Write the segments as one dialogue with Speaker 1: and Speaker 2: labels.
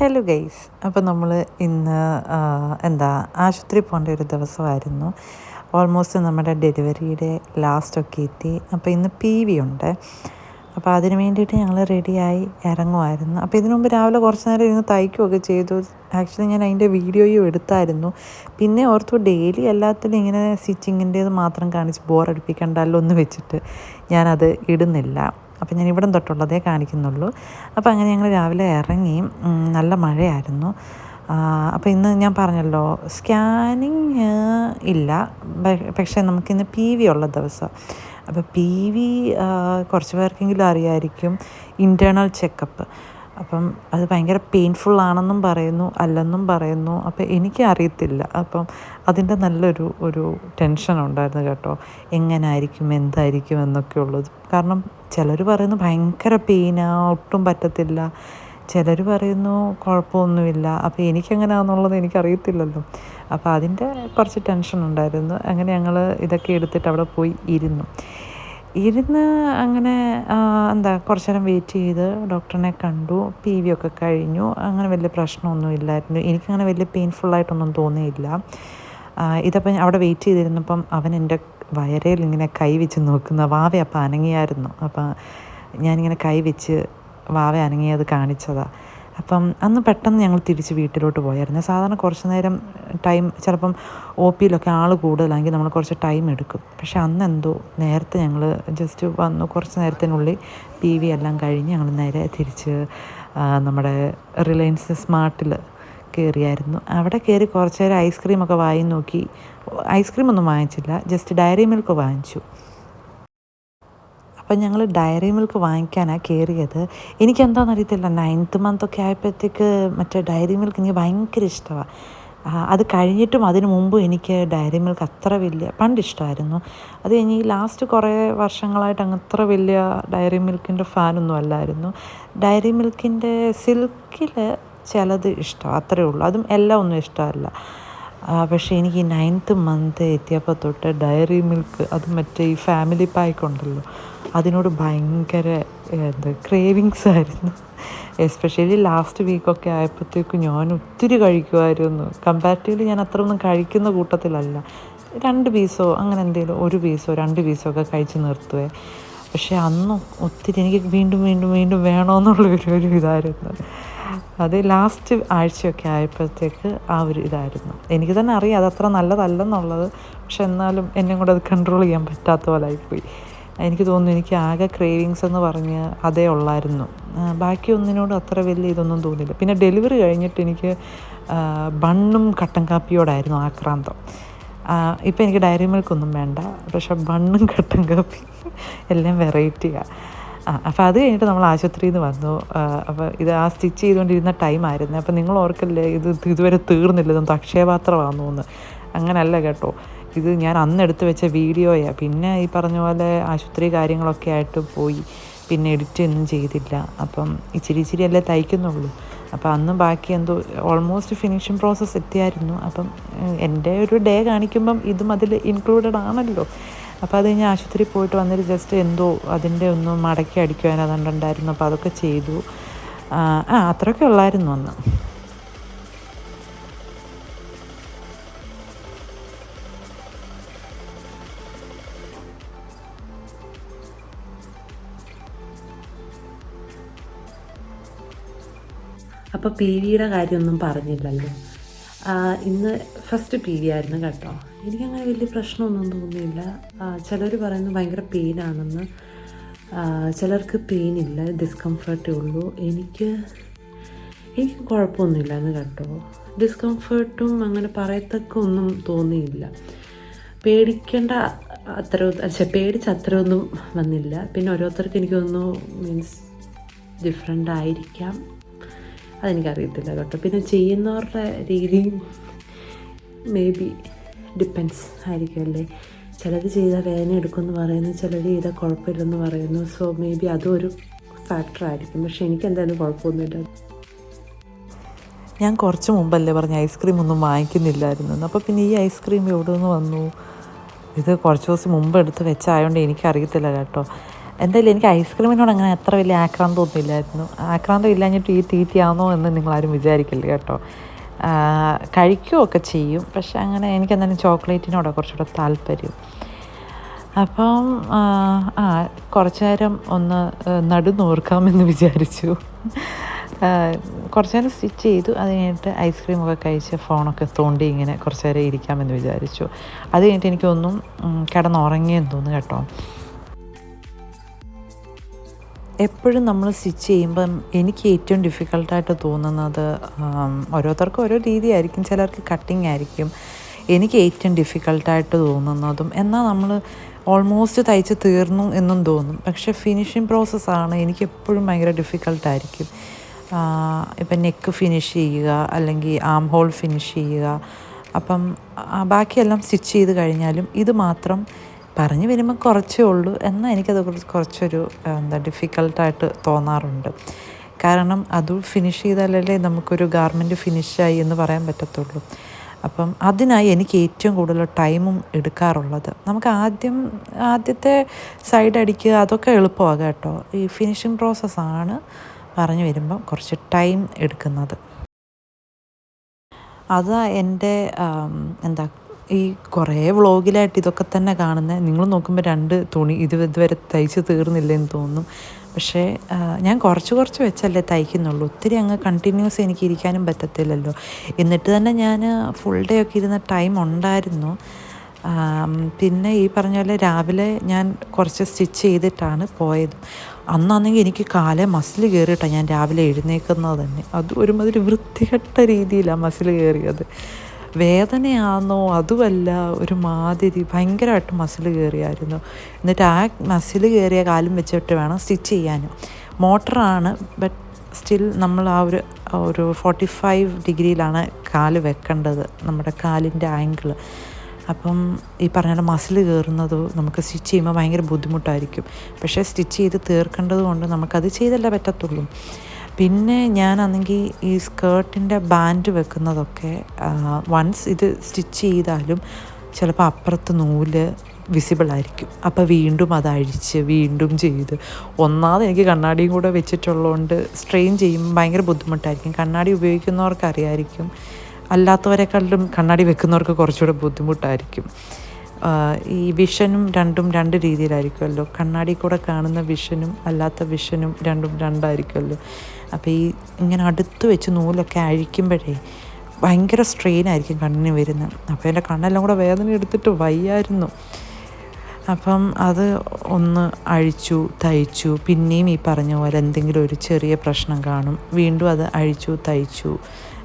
Speaker 1: Hello guys അപ്പോൾ നമ്മൾ ഇന്ന് എന്താ ആശുപത്രി പോകേണ്ട ഒരു ദിവസമായിരുന്നു. ഓൾമോസ്റ്റ് നമ്മുടെ ഡെലിവറിയുടെ ലാസ്റ്റൊക്കെ എത്തി. അപ്പോൾ ഇന്ന് പി വി ഉണ്ട്. അപ്പോൾ അതിന് വേണ്ടിയിട്ട് ഞങ്ങൾ റെഡിയായി ഇറങ്ങുമായിരുന്നു അപ്പോൾ ഇതിനു മുമ്പ് രാവിലെ കുറച്ച് നേരം ഇരുന്ന് തയ്ക്കുകയൊക്കെ ചെയ്തു. ആക്ച്വലി ഞാൻ അതിന്റെ വീഡിയോയും എടുത്തായിരുന്നു. പിന്നെ ഓർത്തു ഡെയിലി എല്ലാത്തിലും ഇങ്ങനെ സ്റ്റിച്ചിങ്ങിന്റേത് മാത്രം കാണിച്ച് ബോറടിപ്പിക്കണ്ടല്ലോ എന്ന് വെച്ചിട്ട് ഞാനത് ഇടുന്നില്ല. അപ്പം ഞാൻ ഇവിടം തൊട്ടുള്ളതേ കാണിക്കുന്നുള്ളൂ. അപ്പോൾ അങ്ങനെ ഞങ്ങൾ രാവിലെ ഇറങ്ങി നല്ല മഴയായിരുന്നു. അപ്പോൾ ഇന്ന് ഞാൻ പറഞ്ഞല്ലോ സ്കാനിങ് ഇല്ല. പക്ഷേ നമുക്കിന്ന് പി വി ഉള്ള ദിവസം. അപ്പോൾ പി വി കുറച്ച് പേർക്കെങ്കിലും അറിയായിരിക്കും ഇന്റേർണൽ ചെക്കപ്പ്. അപ്പം അത് ഭയങ്കര ആണെന്നും പറയുന്നു അല്ലെന്നും പറയുന്നു. അപ്പം എനിക്ക് അറിയത്തില്ല അപ്പം അതിന്റെ നല്ലൊരു ഒരു ടെൻഷൻ ഉണ്ടായിരുന്നു കേട്ടോ. എങ്ങനായിരിക്കും എന്തായിരിക്കും എന്നൊക്കെ ഉള്ളത് കാരണം ചിലർ പറയുന്നു ഭയങ്കര പെയിനാ ഒട്ടും പറ്റത്തില്ല. ചിലർ പറയുന്നു കുഴപ്പമൊന്നുമില്ല. അപ്പോൾ എനിക്കെങ്ങനെയാണെന്നുള്ളത് എനിക്കറിയത്തില്ലല്ലോ. അപ്പോൾ അതിന്റെ കുറച്ച് ടെൻഷൻ ഉണ്ടായിരുന്നു. അങ്ങനെ ഞങ്ങൾ ഇതൊക്കെ എടുത്തിട്ട് അവിടെ പോയി ഇരുന്നു. ഇരുന്ന് അങ്ങനെ എന്താ കുറച്ച് നേരം വെയിറ്റ് ചെയ്ത് ഡോക്ടറിനെ കണ്ടു. പി വി ഒക്കെ കഴിഞ്ഞു. അങ്ങനെ വലിയ പ്രശ്നമൊന്നും ഇല്ലായിരുന്നു. എനിക്കങ്ങനെ വലിയ പെയിൻഫുള്ളായിട്ടൊന്നും തോന്നിയില്ല. ഇതപ്പം അവിടെ വെയിറ്റ് ചെയ്തിരുന്നപ്പം അവൻ എന്റെ വയറയിൽ ഇങ്ങനെ കൈ വെച്ച് നോക്കുന്ന വാവ അപ്പം അനങ്ങിയായിരുന്നു. അപ്പം ഞാനിങ്ങനെ കൈ വെച്ച് വാവ അനങ്ങിയത് കാണിച്ചതാണ് അപ്പം അന്ന് പെട്ടെന്ന് ഞങ്ങൾ തിരിച്ച് വീട്ടിലോട്ട് പോയായിരുന്നു. സാധാരണ കുറച്ച് നേരം ടൈം ചിലപ്പം ഒ പിയിലൊക്കെ ആൾ കൂടുതലാണെങ്കിൽ നമ്മൾ കുറച്ച് ടൈം എടുക്കും. പക്ഷെ അന്ന് എന്തോ നേരത്തെ ഞങ്ങൾ ജസ്റ്റ് വന്നു. കുറച്ച് നേരത്തിനുള്ളിൽ പി വി എല്ലാം കഴിഞ്ഞ് ഞങ്ങൾ നേരെ തിരിച്ച് നമ്മുടെ റിലയൻസ് സ്മാർട്ടിൽ കയറിയായിരുന്നു അവിടെ കയറി കുറച്ച് നേരം ഐസ്ക്രീമൊക്കെ വാങ്ങി നോക്കി. ഐസ്ക്രീമൊന്നും വാങ്ങിച്ചില്ല. ജസ്റ്റ് ഡയറി മിൽക്ക് വാങ്ങിച്ചു. അപ്പം ഞങ്ങൾ ഡയറി മിൽക്ക് വാങ്ങിക്കാനാണ് കയറിയത് എനിക്കെന്താണെന്ന് അറിയത്തില്ല നയൻത്ത് മന്ത് ഒക്കെ ആയപ്പോഴത്തേക്ക് മറ്റേ ഡയറി മിൽക്ക് എനിക്ക് ഭയങ്കര ഇഷ്ടമാണ് അത് കഴിഞ്ഞിട്ടും അതിന് മുമ്പും എനിക്ക് ഡയറി മിൽക്ക് അത്ര വലിയ പണ്ട് ഇഷ്ടമായിരുന്നു. അത് കഴിഞ്ഞ് ഈ ലാസ്റ്റ് കുറേ വർഷങ്ങളായിട്ട് അങ്ങ് അത്ര വലിയ ഡയറി മിൽക്കിന്റെ ഫാനൊന്നും അല്ലായിരുന്നു. ഡയറി മിൽക്കിന്റെ സിൽക്കിൽ ചിലത് ഇഷ്ടം അത്രേ ഉള്ളൂ. അതും എല്ലാം ഒന്നും ഇഷ്ടമല്ല. പക്ഷേ എനിക്ക് ഈ നയൻത്ത് മന്ത് എത്തിയപ്പോൾ തൊട്ട് ഡയറി മിൽക്ക് അത് മറ്റേ ഈ ഫാമിലി പാക്ക് ഉണ്ടല്ലോ അതിനോട് ഭയങ്കര എന്ത് ക്രേവിങ്സ് ആയിരുന്നു. എസ്പെഷ്യലി ലാസ്റ്റ് വീക്കൊക്കെ ആയപ്പോഴത്തേക്കും ഞാൻ ഒത്തിരി കഴിക്കുമായിരുന്നു കമ്പാരിറ്റീവ്ലി ഞാൻ അത്ര ഒന്നും കഴിക്കുന്ന കൂട്ടത്തിലല്ല. രണ്ട് പീസോ അങ്ങനെ എന്തെങ്കിലും ഒരു പീസോ രണ്ട് പീസോ ഒക്കെ കഴിച്ച് നിർത്തുവേ. പക്ഷേ അന്നും ഒത്തിരി എനിക്ക് വീണ്ടും വീണ്ടും വീണ്ടും വേണമെന്നുള്ള ഒരു ഒരു ഇതായിരുന്നു. അത് ലാസ്റ്റ് ആഴ്ചയൊക്കെ ആയപ്പോഴത്തേക്ക് ആ ഒരു ഇതായിരുന്നു. എനിക്ക് തന്നെ അറിയാം അത് അത്ര നല്ലതല്ലെന്നുള്ളത്. പക്ഷെ എന്നാലും എന്നെ കൂടെ അത് കൺട്രോൾ ചെയ്യാൻ പറ്റാത്ത പോലെ ആയിപ്പോയി. എനിക്ക് തോന്നുന്നു എനിക്ക് ആകെ ക്രേവിങ്സ് എന്ന് പറഞ്ഞ് അതേ ഉള്ളായിരുന്നു. ബാക്കി ഒന്നിനോട് അത്ര വലിയ ഇതൊന്നും തോന്നിയില്ല. പിന്നെ ഡെലിവറി കഴിഞ്ഞിട്ട് എനിക്ക് ബണ്ണും കട്ടൻ കാപ്പിയോടായിരുന്നു ആക്രാന്തം. ഇപ്പം എനിക്ക് ഡയറി മിൽക്കൊന്നും വേണ്ട. പക്ഷെ ബണ്ണും കട്ടൻ കാപ്പി എല്ലാം വെറൈറ്റിയാണ് അപ്പോൾ അത് കഴിഞ്ഞിട്ട് നമ്മൾ ആശുപത്രിയിൽ നിന്ന് വന്നു അപ്പോൾ ഇത് ആ സ്റ്റിച്ച് ചെയ്തുകൊണ്ടിരുന്ന ടൈമായിരുന്നു അപ്പോൾ നിങ്ങൾ ഓർക്കല്ലേ ഇത് ഇതുവരെ തീർന്നില്ല ഇതൊന്നും അക്ഷയപാത്രമാണെന്ന്. തോന്നുന്നു അങ്ങനല്ല കേട്ടോ. ഇത് ഞാൻ അന്ന് എടുത്തു വെച്ച വീഡിയോയാണ് പിന്നെ ഈ പറഞ്ഞ പോലെ ആശുപത്രി കാര്യങ്ങളൊക്കെ ആയിട്ട് പോയി. പിന്നെ എഡിറ്റ് ഒന്നും ചെയ്തില്ല. അപ്പം ഇച്ചിരി ഇച്ചിരി അല്ലേ തയ്ക്കുന്നുള്ളൂ. അപ്പോൾ അന്നും ബാക്കി എന്തോ ഓൾമോസ്റ്റ് ഫിനിഷിങ് പ്രോസസ്സ് എത്തിയായിരുന്നു. അപ്പം എന്റെ ഒരു ഡേ കാണിക്കുമ്പം ഇതും അതിൽ ഇൻക്ലൂഡഡ് ആണല്ലോ. അപ്പോൾ അത് കഴിഞ്ഞ് ആശുപത്രി പോയിട്ട് വന്നിട്ട് ജസ്റ്റ് എന്തോ അതിന്റെ ഒന്ന് മടക്കി അടിക്കുവാൻ അതുണ്ടായിരുന്നു അപ്പോൾ അതൊക്കെ ചെയ്തു. ആ, അത്രയൊക്കെ ഉള്ളായിരുന്നു അന്ന്.
Speaker 2: അപ്പോൾ പി വിയുടെ കാര്യമൊന്നും പറഞ്ഞില്ലല്ലോ. ഇന്ന് ഫസ്റ്റ് പി വി ആയിരുന്നു കേട്ടോ. എനിക്കങ്ങനെ വലിയ പ്രശ്നമൊന്നും തോന്നിയില്ല. ചിലർ പറയുന്നത് ഭയങ്കര പെയിനാണെന്ന് ചിലർക്ക് പെയിൻ ഇല്ല ഡിസ്കംഫർട്ടേ ഉള്ളൂ. എനിക്ക് എനിക്ക് കുഴപ്പമൊന്നുമില്ലായിരുന്നു കേട്ടോ. ഡിസ്കംഫർട്ടും അങ്ങനെ പറയത്തക്ക ഒന്നും തോന്നിയില്ല. പേടിക്കേണ്ട അത്ര പക്ഷേ പേടിച്ച് അത്രയൊന്നും വന്നില്ല. പിന്നെ ഓരോരുത്തർക്ക് എനിക്ക് തോന്നുന്നു മീൻസ് ഡിഫറെന്റ് ആയിരിക്കാം. അതെനിക്കറിയത്തില്ല കേട്ടോ. പിന്നെ ചെയ്യുന്നവരുടെ രീതിയും മേ ബി ഡിപ്പെൻസ് ആയിരിക്കും അല്ലേ? ചിലർ ചെയ്താൽ വേദന എടുക്കുമെന്ന് പറയുന്നു ചിലർ ചെയ്താൽ കുഴപ്പമില്ലെന്ന് പറയുന്നു. സോ മേ ബി അതും ഒരു ഫാക്ടർ ആയിരിക്കും. പക്ഷെ എനിക്ക് എന്തായാലും കുഴപ്പമൊന്നുമില്ല.
Speaker 1: ഞാൻ കുറച്ച് മുമ്പല്ലേ പറഞ്ഞ ഐസ്ക്രീം ഒന്നും വാങ്ങിക്കുന്നില്ലായിരുന്നു. അപ്പോൾ പിന്നെ ഈ ഐസ്ക്രീം എവിടെ നിന്ന് വന്നു? ഇത് കുറച്ച് ദിവസം മുമ്പ് എടുത്ത് വെച്ചായതുകൊണ്ട് എനിക്കറിയത്തില്ല കേട്ടോ. എന്തായാലും എനിക്ക് ഐസ്ക്രീമിനോട് അങ്ങനെ അത്ര വലിയ ആക്രാന്തമൊന്നുമില്ലായിരുന്നു ആക്രാന്തം ഇല്ലാഞ്ഞിട്ട് ഈ തീറ്റയാണോ എന്ന് നിങ്ങളാരും വിചാരിക്കില്ല കേട്ടോ. കഴിക്കുകയൊക്കെ ചെയ്യും. പക്ഷെ അങ്ങനെ എനിക്ക് ചോക്ലേറ്റിനോടാണ് കുറച്ചുകൂടെ താല്പര്യം. അപ്പം ആ, കുറച്ചു നേരം ഒന്ന് നടുന്നോർക്കാമെന്ന് വിചാരിച്ചു. കുറച്ച് നേരം സ്റ്റിച്ച് ചെയ്തു. അത് കഴിഞ്ഞിട്ട് ഐസ്ക്രീമൊക്കെ കഴിച്ച് ഫോണൊക്കെ തോണ്ടി ഇങ്ങനെ കുറച്ച് നേരം ഇരിക്കാമെന്ന് വിചാരിച്ചു. അത് കഴിഞ്ഞിട്ട് എനിക്കൊന്നും കിടന്നുറങ്ങിയെന്ന് തോന്നുന്നു കേട്ടോ. എപ്പോഴും നമ്മൾ സ്റ്റിച്ച് ചെയ്യുമ്പം എനിക്ക് ഏറ്റവും ഡിഫിക്കൽട്ടായിട്ട് തോന്നുന്നത് ഓരോരുത്തർക്കും ഓരോ രീതിയായിരിക്കും. ചിലർക്ക് കട്ടിങ് ആയിരിക്കും. എനിക്ക് ഏറ്റവും ഡിഫിക്കൽട്ടായിട്ട് തോന്നുന്നതും എന്നാൽ നമ്മൾ ഓൾമോസ്റ്റ് തയ്ച്ച് തീർന്നു എന്നും തോന്നും. പക്ഷേ ഫിനിഷിങ് പ്രോസസ്സാണ് എനിക്ക് എപ്പോഴും ഭയങ്കര ഡിഫിക്കൽട്ടായിരിക്കും ഇപ്പം നെക്ക് ഫിനിഷ് ചെയ്യുക അല്ലെങ്കിൽ ആം ഹോൾ ഫിനിഷ് ചെയ്യുക. അപ്പം ബാക്കിയെല്ലാം സ്റ്റിച്ച് ചെയ്ത് കഴിഞ്ഞാലും ഇത് മാത്രം പറഞ്ഞു വരുമ്പോൾ കുറച്ചേ ഉള്ളൂ എന്നാൽ എനിക്കത് കുറച്ച് കുറച്ചൊരു എന്താ ഡിഫിക്കൽട്ടായിട്ട് തോന്നാറുണ്ട്. കാരണം അത് ഫിനിഷ് ചെയ്താലല്ലേ നമുക്കൊരു ഗാർമെന്റ് ഫിനിഷായി എന്ന് പറയാൻ പറ്റത്തുള്ളൂ. അപ്പം അതിനായി എനിക്ക് ഏറ്റവും കൂടുതൽ ടൈമും എടുക്കാറുള്ളത്. നമുക്ക് ആദ്യം ആദ്യത്തെ സൈഡ് അടിക്കുക അതൊക്കെ എളുപ്പമാകും കേട്ടോ. ഈ ഫിനിഷിങ് പ്രോസസ്സാണ് പറഞ്ഞു വരുമ്പം കുറച്ച് ടൈം എടുക്കുന്നത്. അതാ എന്റെ എന്താ ഈ കുറേ വ്ളോഗിലായിട്ട് ഇതൊക്കെ തന്നെ കാണുന്നത് നിങ്ങൾ നോക്കുമ്പോൾ രണ്ട് തുണി ഇത് ഇതുവരെ തയ്ച്ച് തീർന്നില്ലെന്ന് തോന്നും. പക്ഷേ ഞാൻ കുറച്ച് കുറച്ച് വെച്ചല്ലേ തയ്ക്കുന്നുള്ളൂ. ഒത്തിരി അങ്ങ് കണ്ടിന്യൂസ് എനിക്ക് ഇരിക്കാനും പറ്റത്തില്ലല്ലോ. എന്നിട്ട് തന്നെ ഞാൻ ഫുൾ ഡേ ഒക്കെ ഇരുന്ന ടൈം ഉണ്ടായിരുന്നു. പിന്നെ ഈ പറഞ്ഞ പോലെ രാവിലെ ഞാൻ കുറച്ച് സ്റ്റിച്ച് ചെയ്തിട്ടാണ് പോയത്. അന്നാണെങ്കിൽ എനിക്ക് കാലെ മസിൽ കയറിയിട്ടാണ് ഞാൻ രാവിലെ എഴുന്നേക്കുന്നത് തന്നെ. അത് ഒരുമാതിരി വൃത്തികെട്ട രീതിയിലാണ് മസിൽ കയറിയത് വേദനയാണെന്നോ അതുമല്ല ഒരു മാതിരി ഭയങ്കരമായിട്ട് മസിൽ കയറിയായിരുന്നു. എന്നിട്ട് ആ മസിൽ കയറിയ കാലും വെച്ചിട്ട് വേണം സ്റ്റിച്ച് ചെയ്യാനും. മോട്ടറാണ് ബട്ട് സ്റ്റിൽ നമ്മൾ ആ ഒരു ഒരു ഫോർട്ടി ഫൈവ് ഡിഗ്രിയിലാണ് കാൽ വെക്കേണ്ടത് നമ്മുടെ കാലിന്റെ ആംഗിൾ അപ്പം ഈ പറഞ്ഞ മസിൽ കയറുന്നത് നമുക്ക് സ്റ്റിച്ച് ചെയ്യുമ്പോൾ ഭയങ്കര ബുദ്ധിമുട്ടായിരിക്കും. പക്ഷേ സ്റ്റിച്ച് ചെയ്ത് തീർക്കേണ്ടത് കൊണ്ട് നമുക്കത് ചെയ്തല്ലേ പറ്റത്തുള്ളൂ. പിന്നെ ഞാനാണെങ്കിൽ ഈ സ്കേർട്ടിന്റെ ബാൻഡ് വെക്കുന്നതൊക്കെ വൺസ് ഇത് സ്റ്റിച്ച് ചെയ്താലും ചിലപ്പോൾ അപ്പുറത്ത് നൂൽ വിസിബിൾ ആയിരിക്കും. അപ്പോൾ വീണ്ടും അത് അഴിച്ച് വീണ്ടും ചെയ്ത്. ഒന്നാമത് എനിക്ക് കണ്ണാടിയും കൂടെ വെച്ചിട്ടുള്ളതുകൊണ്ട് സ്ട്രെയിൻ ചെയ്യുമ്പോൾ ഭയങ്കര ബുദ്ധിമുട്ടായിരിക്കും. കണ്ണാടി ഉപയോഗിക്കുന്നവർക്ക് അറിയായിരിക്കും. അല്ലാത്തവരെക്കാളും കണ്ണാടി വെക്കുന്നവർക്ക് കുറച്ചുകൂടെ ബുദ്ധിമുട്ടായിരിക്കും. ഈ വിഷനും രണ്ടും രണ്ട് രീതിയിലായിരിക്കുമല്ലോ കണ്ണാടി കൂടെ കാണുന്ന വിഷനും അല്ലാത്ത വിഷനും രണ്ടും രണ്ടായിരിക്കുമല്ലോ അപ്പോൾ ഈ ഇങ്ങനെ അടുത്ത് വെച്ച് നൂലൊക്കെ അഴിക്കുമ്പോഴേ ഭയങ്കര സ്ട്രെയിൻ ആയിരിക്കും കണ്ണിന് വരുന്നത്. അപ്പോൾ എന്റെ കണ്ണെല്ലാം കൂടെ വേദന എടുത്തിട്ട് വയ്യായിരുന്നു. അപ്പം അത് ഒന്ന് അഴിച്ചു തയ്ച്ചു. പിന്നെയും ഈ പറഞ്ഞ പോലെ എന്തെങ്കിലും ഒരു ചെറിയ പ്രശ്നം കാണും. വീണ്ടും അത് അഴിച്ചു തയ്ച്ചു.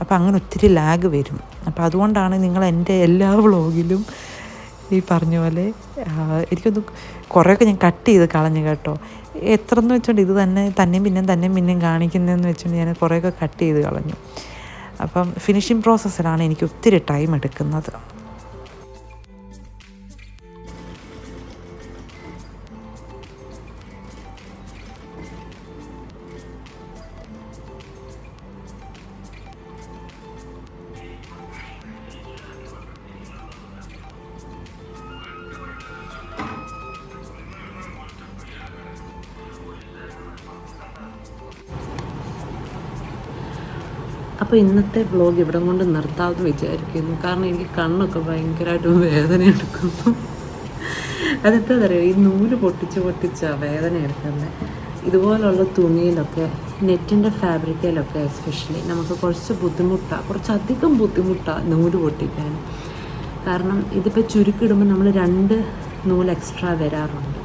Speaker 1: അപ്പം അങ്ങനെ ഒത്തിരി ലാഗ് വരും. അപ്പം അതുകൊണ്ടാണ് നിങ്ങൾ എന്റെ എല്ലാ വ്ളോഗിലും ഈ പറഞ്ഞ പോലെ എനിക്കൊന്ന് കുറേയൊക്കെ ഞാൻ കട്ട് ചെയ്ത് കളഞ്ഞു കേട്ടോ. എത്ര എന്ന് വെച്ചോണ്ട് ഇത് തന്നെ തന്നെയും പിന്നെയും തന്നെയും പിന്നെയും കാണിക്കുന്നതെന്ന് വെച്ചുകൊണ്ട് ഞാൻ കുറേയൊക്കെ കട്ട് ചെയ്ത് കളഞ്ഞു. അപ്പം ഫിനിഷിങ് പ്രോസസ്സിലാണ് എനിക്ക് ഒത്തിരി ടൈം എടുക്കുന്നത്.
Speaker 2: അപ്പോൾ ഇന്നത്തെ വ്ളോഗ് ഇവിടെ കൊണ്ട് നിർത്താമെന്ന് വിചാരിക്കുന്നു. കാരണം എനിക്ക് കണ്ണൊക്കെ ഭയങ്കരമായിട്ട് വേദന എടുക്കുന്നു. അതെന്താ പറയുക ഈ നൂൽ പൊട്ടിച്ച് പൊട്ടിച്ച വേദന എടുക്കുന്നത് ഇതുപോലുള്ള തുണിയിലൊക്കെ നെറ്റിന്റെ ഫാബ്രിക്കയിലൊക്കെ എസ്പെഷ്യലി നമുക്ക് കുറച്ച് ബുദ്ധിമുട്ടാണ് കുറച്ചധികം ബുദ്ധിമുട്ടാണ് നൂൽ പൊട്ടിക്കാൻ. കാരണം ഇതിപ്പോൾ ചുരുക്കിടുമ്പോൾ നമ്മൾ രണ്ട് നൂൽ എക്സ്ട്രാ വരാറുണ്ട്.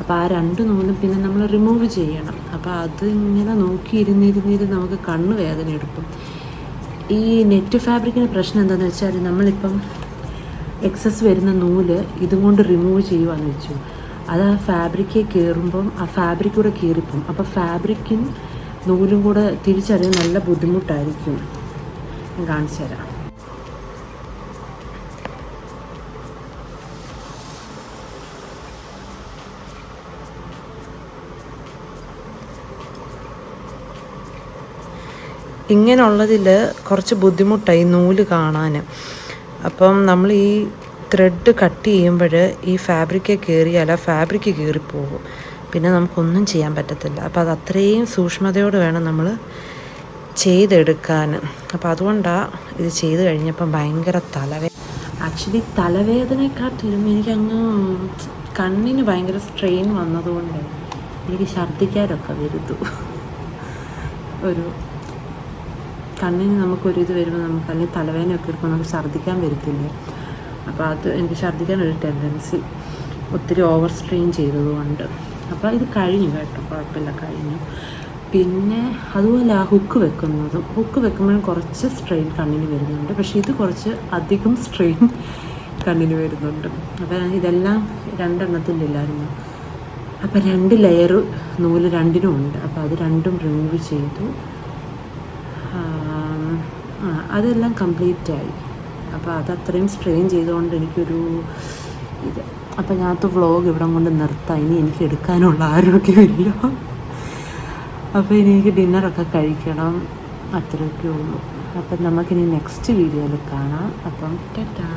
Speaker 2: അപ്പോൾ ആ രണ്ട് നൂലും പിന്നെ നമ്മൾ റിമൂവ് ചെയ്യണം. അപ്പോൾ അത് ഇങ്ങനെ നോക്കി ഇരുന്നിരുന്നിരുന്ന് നമുക്ക് കണ്ണ് വേദന എടുക്കും. ഈ നെറ്റ് ഫാബ്രിക്കിന് പ്രശ്നം എന്താണെന്ന് വെച്ചാൽ നമ്മളിപ്പം എക്സസ് വരുന്ന നൂൽ ഇതും കൊണ്ട് റിമൂവ് ചെയ്യുവാന്ന് വെച്ചു. അത് ആ ഫാബ്രിക്കെ കയറുമ്പം ആ ഫാബ്രിക് കൂടെ കീറിപ്പം അപ്പോൾ ഫാബ്രിക്കും നൂലും കൂടെ തിരിച്ചറിയാൻ നല്ല ബുദ്ധിമുട്ടായിരിക്കും. ഞാൻ കാണിച്ചു തരാം.
Speaker 1: ഇങ്ങനെയുള്ളതിൽ കുറച്ച് ബുദ്ധിമുട്ടായി നൂൽ കാണാൻ അപ്പം നമ്മൾ ഈ ത്രെഡ് കട്ട് ചെയ്യുമ്പോൾ ഈ ഫാബ്രിക്ക് കയറിയാൽ ആ ഫാബ്രിക്ക് കീറിപ്പോകും.
Speaker 2: പിന്നെ നമുക്കൊന്നും ചെയ്യാൻ പറ്റത്തില്ല. അപ്പോൾ അത് അത്രയും സൂക്ഷ്മതയോട് വേണം നമ്മൾ ചെയ്തെടുക്കാൻ അപ്പോൾ അതുകൊണ്ടാണ് ഇത് ചെയ്ത് കഴിഞ്ഞപ്പം ഭയങ്കര തലവേ ആക്ച്വലി തലവേദനയെക്കാട്ടിലും എനിക്കങ്ങ് കണ്ണിന് ഭയങ്കര സ്ട്രെയിൻ വന്നതുകൊണ്ട് എനിക്ക് ഛർദ്ദിക്കാനൊക്കെ വരുത്തു ഒരു കണ്ണിന് നമുക്കൊരിത് വരുമ്പോൾ നമുക്ക് അല്ലെങ്കിൽ തലവേദനയൊക്കെ എടുക്കുമ്പോൾ നമുക്ക് ഛർദ്ദിക്കാൻ വരത്തില്ലേ? അപ്പോൾ അത് എനിക്ക് ഛർദ്ദിക്കാൻ ഒരു ടെൻഡൻസി ഒത്തിരി ഓവർ സ്ട്രെയിൻ ചെയ്തതുകൊണ്ട്. അപ്പോൾ ഇത് കഴിഞ്ഞു കേട്ടോ കുഴപ്പമില്ല കഴിഞ്ഞു. പിന്നെ അതുപോലെ ആ ഹുക്ക് വെക്കുന്നതും ഹുക്ക് വെക്കുമ്പോഴും കുറച്ച് സ്ട്രെയിൻ കണ്ണിന് വരുന്നുണ്ട്. പക്ഷേ ഇത് കുറച്ച് അധികം സ്ട്രെയിൻ കണ്ണിന് വരുന്നുണ്ട്. അപ്പോൾ ഇതെല്ലാം രണ്ടെണ്ണത്തിന്റെ ഇല്ലായിരുന്നു. അപ്പോൾ രണ്ട് ലെയർ നൂൽ രണ്ടിനും ഉണ്ട്. അപ്പോൾ അത് രണ്ടും റിമൂവ് ചെയ്തു. അതെല്ലാം കംപ്ലീറ്റ് ആയി. അപ്പോൾ അത് അത്രയും സ്ട്രെയിൻ ചെയ്തുകൊണ്ട് എനിക്കൊരു ഇത്. അപ്പോൾ ഞാനത്തെ വ്ളോഗ് ഇവിടെ കൊണ്ട് നിർത്താം. ഇനി എനിക്ക് എടുക്കാനുള്ള ആരോഗ്യമില്ല. അപ്പോൾ ഇനി എനിക്ക് ഡിന്നറൊക്കെ കഴിക്കണം. അത്രയൊക്കെ ഉള്ളൂ. അപ്പം നമുക്കിനി നെക്സ്റ്റ് വീഡിയോയിൽ കാണാം. അപ്പം ടാറ്റാ.